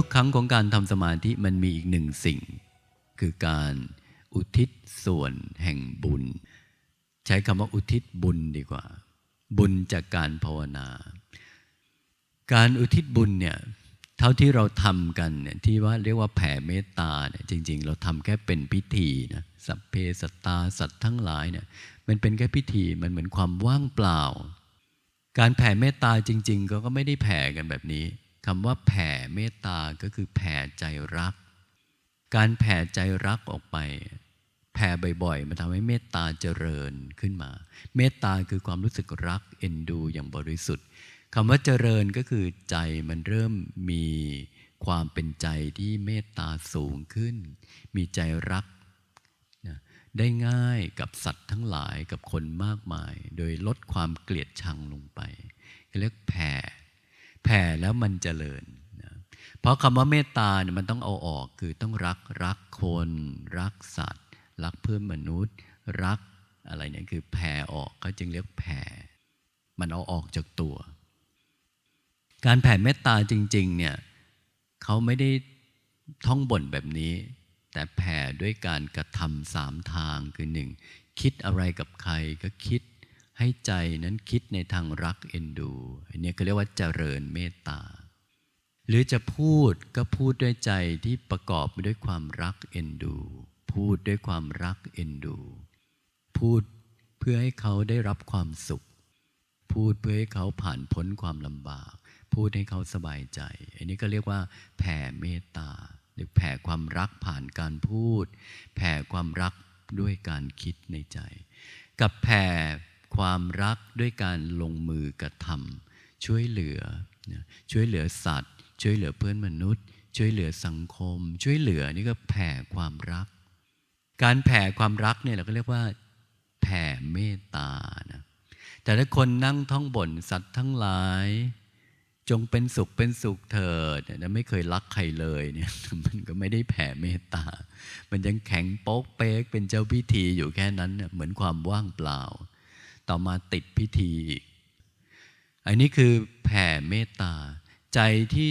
ทุกครั้งของการทำสมาธิมันมีอีกหนึ่งสิ่ง คือการอุทิศส่วนแห่งบุญ ใช้คำว่าอุทิศบุญดีกว่า บุญจากการภาวนา การอุทิศบุญเนี่ยเท่าที่เราทำกันเนี่ยที่ว่าเรียกว่าแผ่เมตตาเนี่ยจริง ๆ เราทำแค่เป็นพิธีนะสัพเพสัตตาสัตว์ทั้งหลายเนี่ยมันเป็นแค่พิธีมันเหมือนความว่างเปล่า การแผ่เมตตาจริง ๆ ก็ก็ไม่ได้แผ่กันแบบนี้ คำว่าแผ่เมตตาก็คือแผ่ใจรัก การแผ่ใจรักออกไป แผ่บ่อยๆ มันทำให้เมตตาเจริญขึ้นมา เมตตาคือความรู้สึกรักเอ็นดูอย่างบริสุทธิ์คำว่าเจริญก็คือใจมันเริ่มมีความเป็นใจที่เมตตาสูงขึ้น มีใจรักได้ง่ายกับสัตว์ทั้งหลายกับคนมากมาย โดยลดความเกลียดชังลงไปเรียกแผ่ แผ่แล้วมันเจริญนะเพราะคำว่าเมตตาเนี่ยมันต้องเอาออกคือต้องรักรักคน รักสัตว์ รักเพื่อนมนุษย์ รักอะไรเนี่ยคือแผ่ออกก็จึงเรียกแผ่ มันเอาออกจากตัว การแผ่เมตตาจริง ๆ เนี่ยเขาไม่ได้ท่องบ่นแบบนี้ แต่แผ่ด้วยการกระทำสามทางคือหนึ่งคิดอะไรกับใครก็คิด ให้ใจนั้นคิดในทางรักเอ็นดู อันนี้ก็เรียกว่าเจริญเมตตา หรือจะพูดก็พูดด้วยใจที่ประกอบไปด้วยความรักเอ็นดู พูดด้วยความรักเอ็นดู พูดเพื่อให้เขาได้รับความสุข พูดเพื่อให้เขาผ่านพ้นความลำบาก พูดให้เขาสบายใจ อันนี้ก็เรียกว่า แผ่เมตตา หรือแผ่ความรักผ่านการพูด แผ่ความรักด้วยการคิดในใจ กับแผ่ ความรักด้วยการลงมือกระทำช่วยเหลือช่วยเหลือสัตว์ ช่วยเหลือเพื่อนมนุษย์ ช่วยเหลือสังคม ช่วยเหลือนี่ก็แผ่ความรัก การแผ่ความรักเนี่ยเราก็เรียกว่า แผ่เมตตานะแต่ถ้าคนนั่งท่องบ่นสัตว์ทั้งหลาย จงเป็นสุขเป็นสุขเถิดแต่ไม่เคยรักใครเลยเนี่ยมันก็ไม่ได้แผ่เมตตา มันยังแข็งโป๊กเป๊กเป็นเจ้าพิธีอยู่แค่นั้นเนเหมือนความว่างเปล่า ต่อมาติดพิธีอีก อันนี้คือแผ่เมตตา ใจที่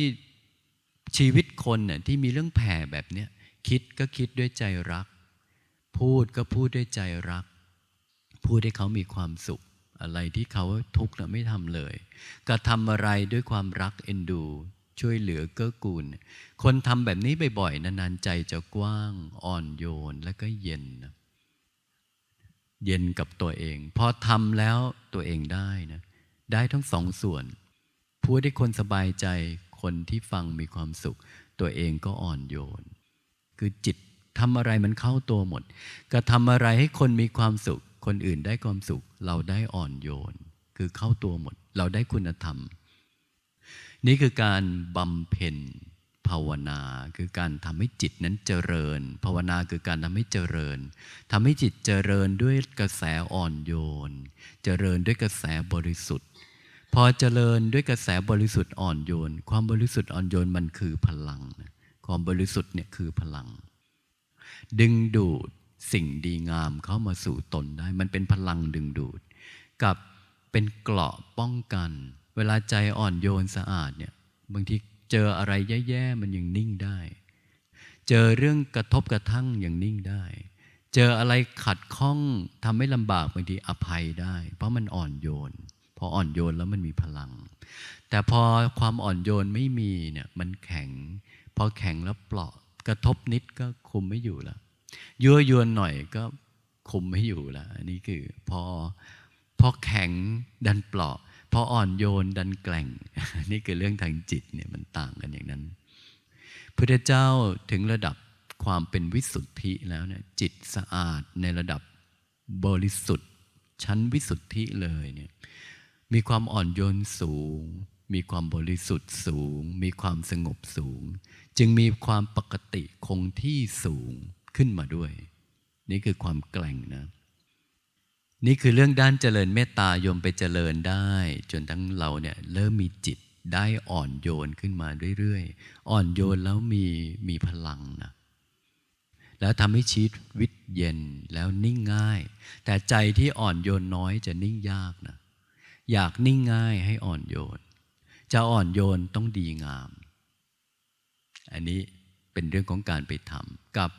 ชีวิตคนเนี่ยที่มีเรื่องแผ่แบบเนี้ยคิดก็คิดด้วยใจรัก พูดก็พูดด้วยใจรัก พูดให้เขามีความสุข อะไรที่เขาทุกข์นะไม่ทำเลยกระทำอะไรด้วยความรักเอ็นดู ช่วยเหลือเกื้อกูล คนทำแบบนี้บ่อยๆนานๆใจจะกว้างอ่อนโยนและก็เย็นนะ เย็นกับตัวเอง พอทำแล้วตัวเองได้นะได้ทั้งสองส่วน พูดให้คนสบายใจคนที่ฟังมีความสุข ตัวเองก็อ่อนโยน คือจิตทำอะไรมันเข้าตัวหมด กระทำอะไรให้คนมีความสุข คนอื่นได้ความสุข เราได้อ่อนโยน คือเข้าตัวหมด เราได้คุณธรรม นี่คือการบำเพ็ญ ภาวนา คือการทำให้จิตนั้นเจริญ ภาวนาคือการทำให้เจริญทำให้จิตเจริญด้วยกระแสอ่อนโยน เจริญด้วยกระแสบริสุทธิ์ พอเจริญด้วยกระแสบริสุทธิ์อ่อนโยน ความบริสุทธิ์อ่อนโยนมันคือพลัง ความบริสุทธิ์เนี่ยคือพลัง ดึงดูดสิ่งดีงามเข้ามาสู่ตนได้ มันเป็นพลังดึงดูด กับเป็นเกราะป้องกัน เวลาใจอ่อนโยนสะอาดเนี่ยบางที เจออะไรแย่ๆมันยังนิ่งได้ เจอเรื่องกระทบกระทั่งยังนิ่งได้ เจออะไรขัดข้องทำให้ลำบากบางทีอภัยได้ เพราะมันอ่อนโยน พออ่อนโยนแล้วมันมีพลัง แต่พอความอ่อนโยนไม่มีเนี่ยมันแข็ง พอแข็งแล้วเปราะกระทบนิดก็คุมไม่อยู่แล้วยั่วยวนหน่อยก็คุมไม่อยู่แล้วอันนี้คือพอพอแข็งดันเปราะ ออ่อนโยนดันแกล่ง นี่คือเรื่องทางจิตเนี่ยมันต่างกันอย่างนั้นพระเจ้าถึงระดับความเป็นวิสุทธิแล้วเนี่ยจิตสะอาดในระดับบริสุทธิ์ ชั้นวิสุทธิเลยเนี่ยมีความอ่อนโยนสูง มีความบริสุทธิ์สูง มีความสงบสูง จึงมีความปกติคงที่สูงขึ้นมาด้วย นี่คือความแกล่งนะ นี่คือเรื่องด้านเจริญเมตตาโยมไปเจริญได้ จนทั้งเราเนี่ยเริ่มมีจิตได้อ่อนโยนขึ้นมาเรื่อยๆ อ่อนโยนแล้วมีมีพลังนะแล้วทำให้ชีวิตเย็นแล้วนิ่งง่าย แต่ใจที่อ่อนโยนน้อยจะนิ่งยากนะอยากนิ่งง่ายให้อ่อนโยน จะอ่อนโยนต้องดีงาม อันนี้เป็นเรื่องของการไปทำกับ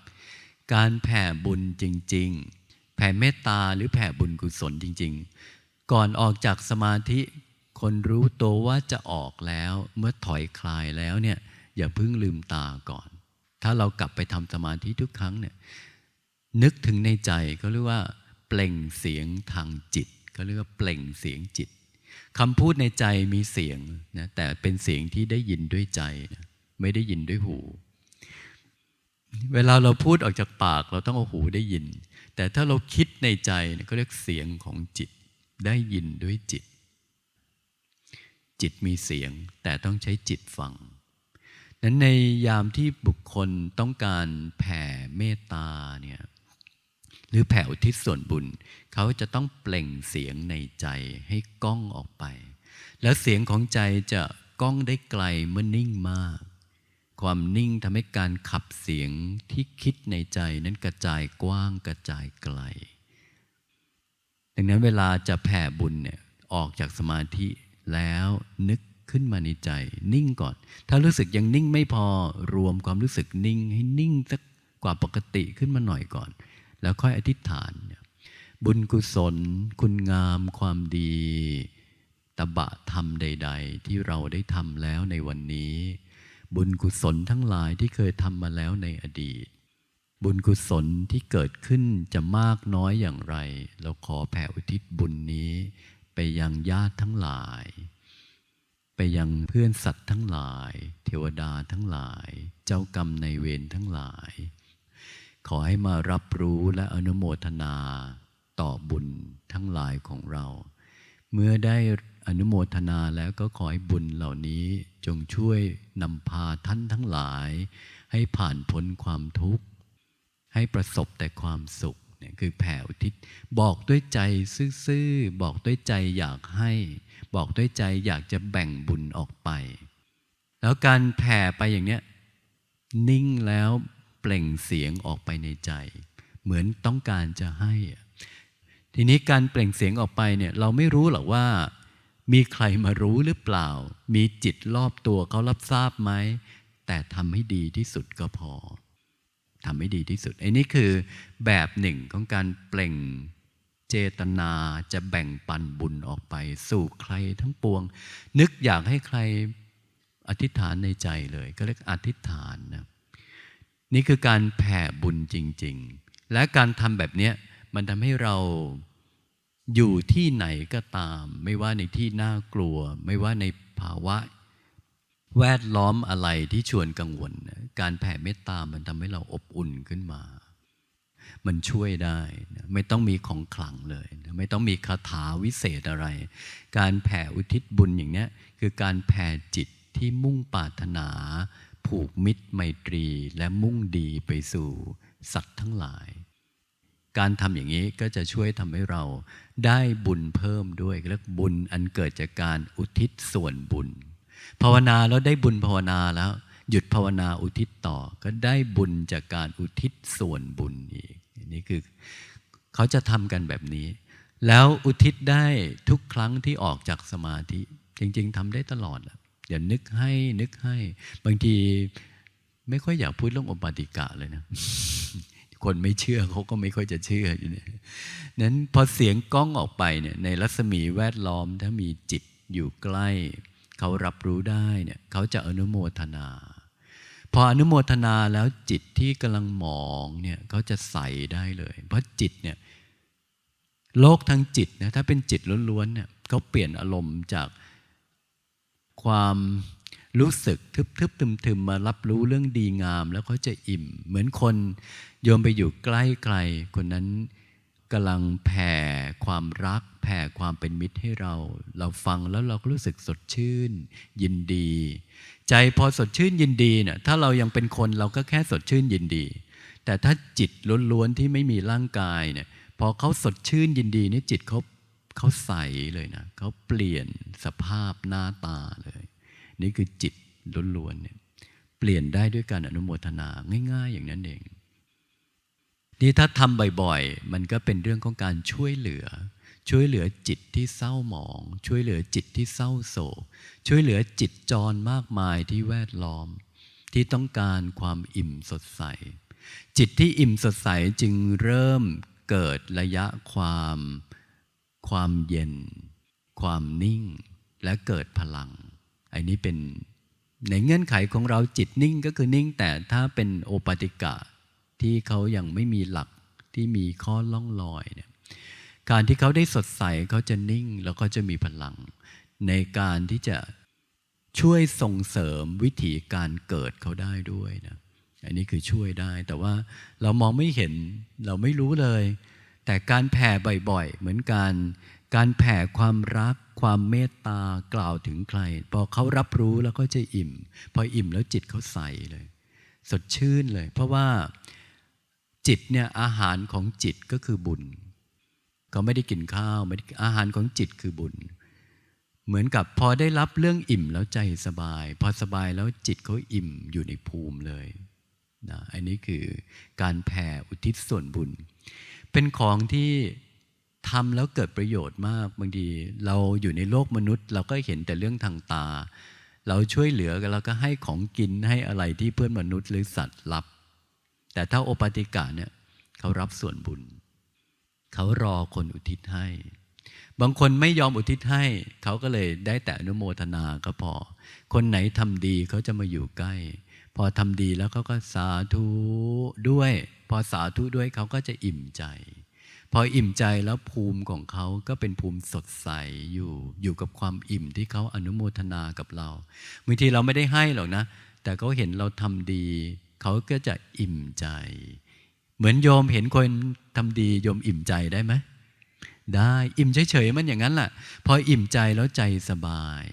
การแผ่บุญจริง ๆ แผ่เมตตาหรือแผ่บุญกุศลจริง ๆ ก่อนออกจากสมาธิคนรู้ตัวว่าจะออกแล้วเมื่อถอยคลายแล้วเนี่ยอย่าเพิ่งลืมตาก่อน ถ้าเรากลับไปทำสมาธิทุกครั้งเนี่ยนึกถึงในใจก็เรียกว่า เปล่งเสียงทางจิตเขาเรียกว่าเปล่งเสียงจิตคำพูดในใจมีเสียงนะแต่เป็นเสียงที่ได้ยินด้วยใจนะไม่ได้ยินด้วยหู เวลาเราพูดออกจากปากเราต้องเอาหูได้ยิน แต่ถ้าเราคิดในใจก็เรียกเสียงของจิตได้ยินด้วยจิต จิตมีเสียงแต่ต้องใช้จิตฟังนั้นในยามที่บุคคลต้องการแผ่เมตตาเนี่ยหรือแผ่อุทิศส่วนบุญ เขาจะต้องเปล่งเสียงในใจให้ก้องออกไป แล้วเสียงของใจจะก้องได้ไกลเมื่อนิ่งมาก ความนิ่งทำให้การขับเสียงที่คิดในใจนั้นกระจายกว้างกระจายไกล ดังนั้นเวลาจะแผ่บุญเนี่ยออกจากสมาธิแล้วนึกขึ้นมาในใจ นิ่งก่อน ถ้ารู้สึกยังนิ่งไม่พอรวมความรู้สึกนิ่งให้นิ่งสักกว่าปกติขึ้นมาหน่อยก่อน แล้วค่อยอธิษฐาน บุญกุศล คุณงามความดี ตบะธรรมใด ๆ ที่เราได้ทำแล้วในวันนี้ บุญกุศลทั้งหลายที่เคยทำมาแล้วในอดีต บุญกุศลที่เกิดขึ้นจะมากน้อยอย่างไร เราขอแผ่อุทิศบุญนี้ ไปยังญาติทั้งหลาย ไปยังเพื่อนสัตว์ทั้งหลาย เทวดาทั้งหลาย เจ้ากรรมในเวรทั้งหลาย ขอให้มารับรู้และอนุโมทนา ต่อบุญทั้งหลายของเรา เมื่อได้ อนุโมทนาแล้วก็ขอให้บุญเหล่านี้จงช่วยนำพาท่านทั้งหลาย ให้ผ่านพ้นความทุกข์ ให้ประสบแต่ความสุขเนี่ยคือแผ่อุทิศบอกด้วยใจซื่อๆบอกด้วยใจอยากให้ บอกด้วยใจอยากจะแบ่งบุญออกไป แล้วการแผ่ไปอย่างเนี้ยนิ่งแล้วเปล่งเสียงออกไปในใจ เหมือนต้องการจะให้ ทีนี้การเปล่งเสียงออกไปเนี่ยเราไม่รู้หรอกว่า มีใครมารู้หรือเปล่า มีจิตรอบตัวเขารับทราบไหม แต่ทำให้ดีที่สุดก็พอทำให้ดีที่สุดไอ้นี่คือแบบหนึ่งของการเปล่งเจตนาจะแบ่งปันบุญออกไป สู่ใครทั้งปวง นึกอยากให้ใครอธิษฐานในใจเลย ก็เรียกอธิษฐานนะนี่คือการแผ่บุญจริง ๆ และการทำแบบนี้มันทำให้เรา อยู่ที่ไหนก็ตาม ไม่ว่าในที่น่ากลัว ไม่ว่าในภาวะ แวดล้อมอะไรที่ชวนกังวล การแผ่เมตตามันทำให้เราอบอุ่นขึ้นมา มันช่วยได้นะไม่ต้องมีของขลังเลยนะไม่ต้องมีคาถาวิเศษอะไร การแผ่อุทิศบุญอย่างนี้คือการแผ่จิตที่มุ่งปรารถนา ผูกมิตรไมตรีและมุ่งดีไปสู่สัตว์ทั้งหลาย การทำอย่างนี้ก็จะช่วยทำให้เราได้บุญเพิ่มด้วยเรียกบุญอันเกิดจากการอุทิศส่วนบุญ ภาวนาแล้วได้บุญภาวนาแล้ว หยุดภาวนาอุทิศต่อก็ได้บุญจากการอุทิศส่วนบุญอีกนี่คือเขาจะทำกันแบบนี้ แล้วอุทิศได้ทุกครั้งที่ออกจากสมาธิ จริง ๆทำได้ตลอดอย่านึกให้นึกให้ บางทีไม่ค่อยอยากพูดเรื่องอปาติกะเลยนะ คนไม่เชื่อเขาก็ไม่ค่อยจะเชื่ออยู่เนี่ยนั้นพอเสียงก้องออกไปเนี่ยในรัศมีแวดล้อมถ้ามีจิตอยู่ใกล้ เขารับรู้ได้เนี่ยเขาจะอนุโมทนา พออนุโมทนาแล้วจิตที่กำลังมองเนี่ยเขาจะใสได้เลย เพราะจิตเนี่ยโลกทางจิตนะถ้าเป็นจิตล้วนๆเนี่ยเขาเปลี่ยนอารมณ์จากความรู้สึกทึบๆทึมๆ มารับรู้เรื่องดีงาม แล้วเขาจะอิ่ม เหมือนคน โยมไปอยู่ใกล้ใครคนนั้นกำลังแผ่ความรัก แผ่ความเป็นมิตรให้เรา เราฟังแล้วเราก็รู้สึกสดชื่น ยินดี ใจพอสดชื่นยินดีเนี่ยถ้าเรายังเป็นคนเราก็แค่สดชื่นยินดี แต่ถ้าจิตล้วนๆที่ไม่มีร่างกายเนี่ยพอเขาสดชื่นยินดีนี่จิตเขาเขาใสเลยนะเขาเปลี่ยนสภาพหน้าตาเลย นี่คือจิตล้วนๆเนี่ยเปลี่ยนได้ด้วยการอนุโมทนาง่าย ๆ อย่างนั้นเอง นี่ถ้าทำบ่อยๆ มันก็เป็นเรื่องของการช่วยเหลือ ช่วยเหลือจิตที่เศร้าหมอง ช่วยเหลือจิตที่เศร้าโศก ช่วยเหลือจิตจรมากมายที่แวดล้อม ที่ต้องการความอิ่มสดใส จิตที่อิ่มสดใสจึงเริ่มเกิดระยะความ ความเย็น ความนิ่ง และเกิดพลัง อันนี้เป็นในเงื่อนไขของเราจิตนิ่งก็คือนิ่งแต่ถ้าเป็นโอปติกะ ที่เขายังไม่มีหลักที่มีข้อล่องลอยเนี่ยการที่เขาได้สดใสเขาจะนิ่งแล้วก็จะมีพลัง ในการที่จะช่วยส่งเสริมวิถีการเกิดเขาได้ด้วยนะอันนี้คือช่วยได้ แต่ว่าเรามองไม่เห็นเราไม่รู้เลย แต่การแผ่บ่อยๆ เหมือนการการแผ่ความรัก ความเมตตากล่าวถึงใคร พอเขารับรู้แล้วก็จะอิ่ม พออิ่มแล้วจิตเขาใสเลย สดชื่นเลย เพราะว่า จิตเนี่ยอาหารของจิตก็คือบุญเขาไม่ได้กินข้าวไม่ได้อาหารของจิตคือบุญ เหมือนกับพอได้รับเรื่องอิ่มแล้วใจสบาย พอสบายแล้วจิตเขาอิ่มอยู่ในภูมิเลยนะอันนี้คือการแผ่อุทิศส่วนบุญ เป็นของที่ทำแล้วเกิดประโยชน์มากบางทีเราอยู่ในโลกมนุษย์ เราก็เห็นแต่เรื่องทางตา เราช่วยเหลือกันเราก็ให้ของกินให้อะไรที่เพื่อนมนุษย์หรือสัตว์รับ แต่ถ้าโอปติกะเนี่ยเขารับส่วนบุญ เขารอคนอุทิศให้ บางคนไม่ยอมอุทิศให้ เขาก็เลยได้แต่อนุโมทนาก็พอ คนไหนทำดีเขาจะมาอยู่ใกล้ พอทำดีแล้วเขาก็สาธุด้วย พอสาธุด้วยเขาก็จะอิ่มใจ พออิ่มใจแล้วภูมิของเขาก็เป็นภูมิสดใสอยู่ อยู่กับความอิ่มที่เขาอนุโมทนากับเราบางทีเราไม่ได้ให้หรอกนะ แต่เขาเห็นเราทำดี เขาก็จะอิ่มใจ เหมือนโยมเห็นคนทำดีโยมอิ่มใจได้ไหมได้อิ่มเฉยๆมันอย่างนั้นแหละพออิ่มใจแล้วใจสบาย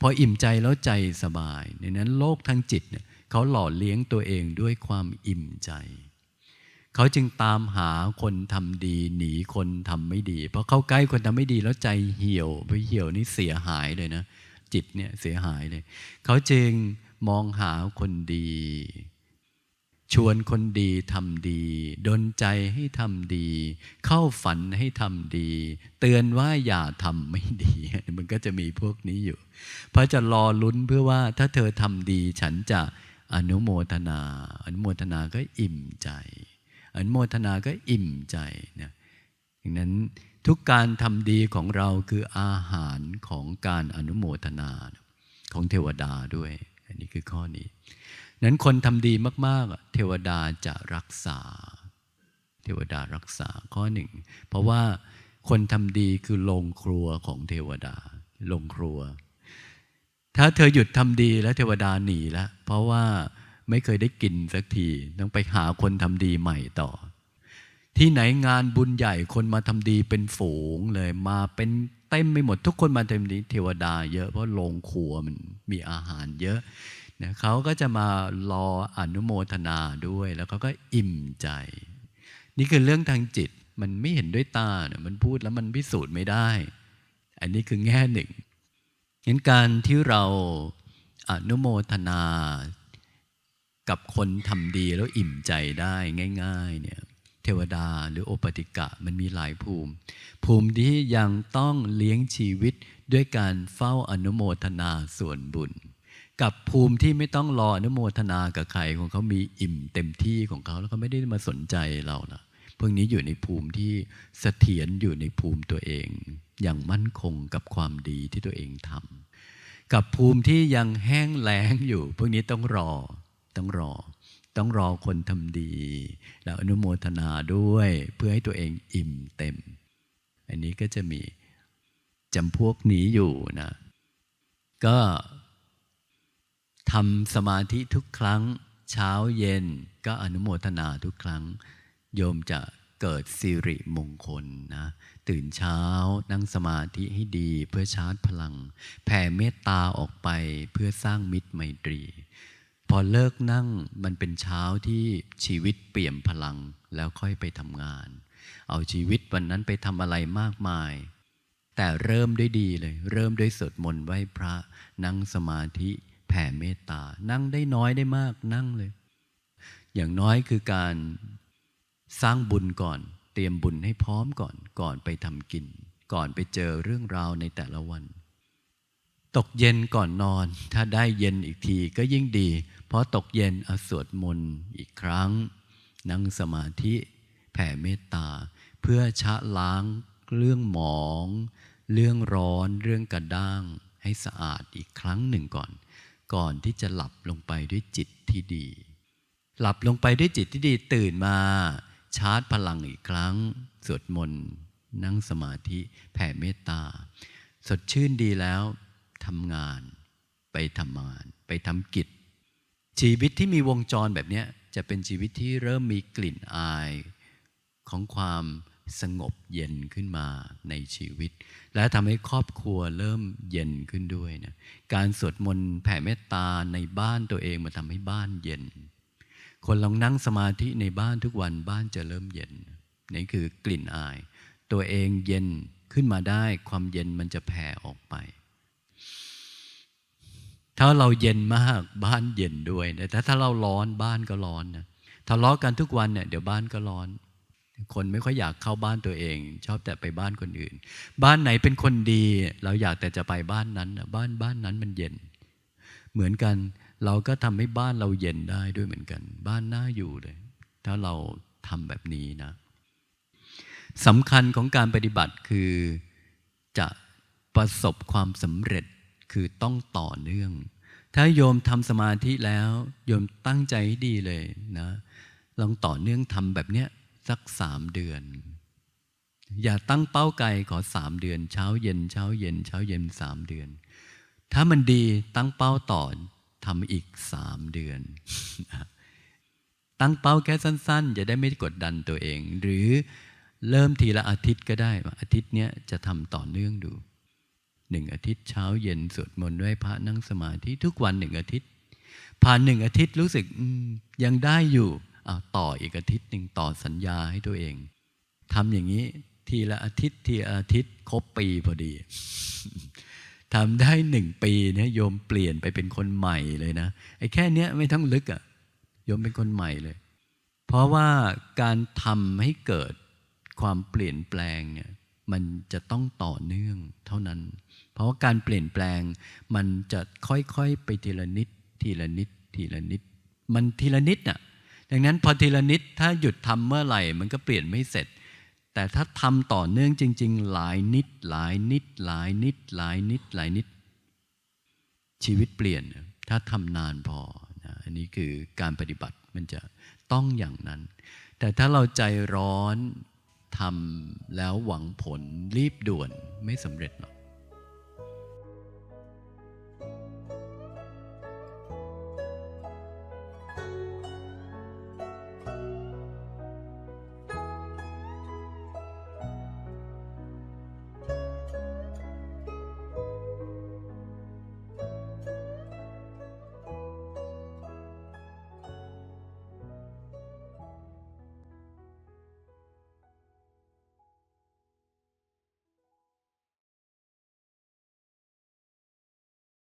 พออิ่มใจแล้วใจสบาย ในนั้นโลกทางจิตเนี่ยเขาหล่อเลี้ยงตัวเองด้วยความอิ่มใจ เขาจึงตามหาคนทำดีหนีคนทำไม่ดี เพราะเข้าใกล้คนทำไม่ดีแล้วใจเหี่ยวไปเหี่ยวนี่เสียหายเลยนะจิตเนี่ยเสียหายเลย เขาจึง มองหาคนดี ชวนคนดีทำดี ดนใจให้ทำดี เข้าฝันให้ทำดี เตือนว่าอย่าทำไม่ดี มันก็จะมีพวกนี้อยู่ เพราะจะรอลุ้นเพื่อว่าถ้าเธอทำดีฉันจะอนุโมทนา อนุโมทนาก็อิ่มใจ อนุโมทนาก็อิ่มใจนะดังนั้นทุกการทำดีของเราคืออาหารของการอนุโมทนา ของเทวดาด้วย อันนี้คือข้อนี้นั้นคนทำดีมากๆ เทวดาจะรักษา เทวดารักษาข้อหนึ่ง เพราะว่าคนทำดีคือโรงครัวของเทวดาโรงครัว ถ้าเธอหยุดทำดีแล้วเทวดาหนีแล้วเพราะว่าไม่เคยได้กินสักที ต้องไปหาคนทำดีใหม่ต่อ ที่ไหนงานบุญใหญ่คนมาทำดีเป็นฝูงเลยมาเป็น เต็มไปหมดทุกคนมาเต็มดีเทวดาเยอะเพราะโรงครัวมันมีอาหารเยอะนะเขาก็จะมารออนุโมทนาด้วย แล้วเขาก็อิ่มใจ นี่คือเรื่องทางจิตมันไม่เห็นด้วยตาเนี่ยมันพูดแล้วมันพิสูจน์ไม่ได้ อันนี้คือแง่หนึ่งเห็นการที่เราอนุโมทนา กับคนทำดีแล้วอิ่มใจได้ง่าย ๆ เนี่ย เทวดาหรือโอปติกะมันมีหลายภูมิ ภูมิที่ยังต้องเลี้ยงชีวิตด้วยการเฝ้าอนุโมทนาส่วนบุญ กับภูมิที่ไม่ต้องรออนุโมทนากับใครของเขามีอิ่มเต็มที่ของเขาแล้วเขาไม่ได้มาสนใจเรานะพวกนี้อยู่ในภูมิที่เสถียรอยู่ในภูมิตัวเอง อย่างมั่นคงกับความดีที่ตัวเองทำกับภูมิที่ยังแห้งแล้งอยู่ พวกนี้ต้องรอต้องรอ ต้องรอคนทำดี แล้วอนุโมทนาด้วยเพื่อให้ตัวเองอิ่มเต็ม อันนี้ก็จะมีจำพวกนี้อยู่นะ ก็ทำสมาธิทุกครั้ง เช้าเย็นก็อนุโมทนาทุกครั้ง โยมจะเกิดสิริมงคลนะ ตื่นเช้านั่งสมาธิให้ดีเพื่อชาร์จพลัง แผ่เมตตาออกไปเพื่อสร้างมิตรไมตรี พอเลิกนั่งมันเป็นเช้าที่ชีวิตเปี่ยมพลังแล้วค่อยไปทำงาน เอาชีวิตวันนั้นไปทำอะไรมากมาย แต่เริ่มด้วยดีเลย เริ่มด้วยสวดมนต์ไหว้พระนั่งสมาธิแผ่เมตตา นั่งได้น้อยได้มากนั่งเลย อย่างน้อยคือการสร้างบุญก่อน เตรียมบุญให้พร้อมก่อน ก่อนไปทำกิน ก่อนไปเจอเรื่องราวในแต่ละวัน ตกเย็นก่อนนอน ถ้าได้เย็นอีกทีก็ยิ่งดี เพราะตกเย็นเอาสวดมนต์อีกครั้ง นั่งสมาธิแผ่เมตตา เพื่อชะล้างเรื่องหมอง เรื่องร้อนเรื่องกระด้าง ให้สะอาดอีกครั้งหนึ่งก่อน ก่อนที่จะหลับลงไปด้วยจิตที่ดี หลับลงไปด้วยจิตที่ดีตื่นมาชาร์จพลังอีกครั้ง สวดมนต์นั่งสมาธิแผ่เมตตา สดชื่นดีแล้ว ทำงาน ไปทำงาน ไปทำกิจ ชีวิตที่มีวงจรแบบนี้จะเป็นชีวิตที่เริ่มมีกลิ่นอายของความสงบเย็นขึ้นมาในชีวิต และทำให้ครอบครัวเริ่มเย็นขึ้นด้วยนะการสวดมนต์แผ่เมตตาในบ้านตัวเองมาทำให้บ้านเย็น คนลองนั่งสมาธิในบ้านทุกวันบ้านจะเริ่มเย็นนี่คือกลิ่นอาย ตัวเองเย็นขึ้นมาได้ความเย็นมันจะแผ่ออกไป ถ้าเราเย็นมากบ้านเย็นด้วยนะแต่ถ้าเราร้อนบ้านก็ร้อนนะทะเลาะกันทุกวันเนี่ยเดี๋ยวบ้านก็ร้อน คนไม่ค่อยอยากเข้าบ้านตัวเอง ชอบแต่ไปบ้านคนอื่น บ้านไหนเป็นคนดี เราอยากแต่จะไปบ้านนั้นนะบ้านบ้านนั้นมันเย็น เหมือนกันเราก็ทำให้บ้านเราเย็นได้ด้วยเหมือนกัน บ้านน่าอยู่เลย ถ้าเราทำแบบนี้นะสำคัญของการปฏิบัติคือจะประสบความสำเร็จ คือต้องต่อเนื่อง ถ้าโยมทำสมาธิแล้ว โยมตั้งใจให้ดีเลยนะลองต่อเนื่องทำแบบเนี้ยสักสามเดือน อย่าตั้งเป้าไกลขอสามเดือน เช้าเย็นเช้าเย็น เช้าเย็นสามเดือน ถ้ามันดีตั้งเป้าต่อทำอีกสามเดือน ตั้งเป้าแค่สั้น ๆ จะได้ไม่กดดันตัวเอง หรือเริ่มทีละอาทิตย์ก็ได้ อาทิตย์เนี้ยจะทำต่อเนื่องดู หนึ่งอาทิตย์เช้าเย็นสวดมนต์ไหว้พระนั่งสมาธิทุกวันหนึ่งอาทิตย์ ผ่านหนึ่งอาทิตย์รู้สึกยังได้อยู่อาต่ออีกอาทิตย์หนึ่งต่อสัญญาให้ตัวเองทำอย่างนี้ทีละอาทิตย์ทีละอาทิตย์ครบปีพอดีทำได้หนึ่งปีเนี่ยโยมเปลี่ยนไปเป็นคนใหม่เลยนะไอ้แค่เนี้ยไม่ต้องลึกอะ่ะโยมเป็นคนใหม่เลย เพราะว่าการทำให้เกิดความเปลี่ยนแปลงเนี่ยมันจะต้องต่อเนื่องเท่านั้น เพราะว่าการเปลี่ยนแปลงมันจะค่อยๆไปทีละนิด ทีละนิด ทีละนิด มันทีละนิดน่ะดังนั้นพอทีละนิดถ้าหยุดทำเมื่อไหร่ มันก็เปลี่ยนไม่เสร็จ แต่ถ้าทำต่อเนื่องจริง ๆ หลายนิด หลายนิด หลายนิด หลายนิด หลายนิด ชีวิตเปลี่ยน ถ้าทำนานพอนะอันนี้คือการปฏิบัติมันจะต้องอย่างนั้น แต่ถ้าเราใจร้อนทำแล้วหวังผลรีบด่วนไม่สำเร็จหรอก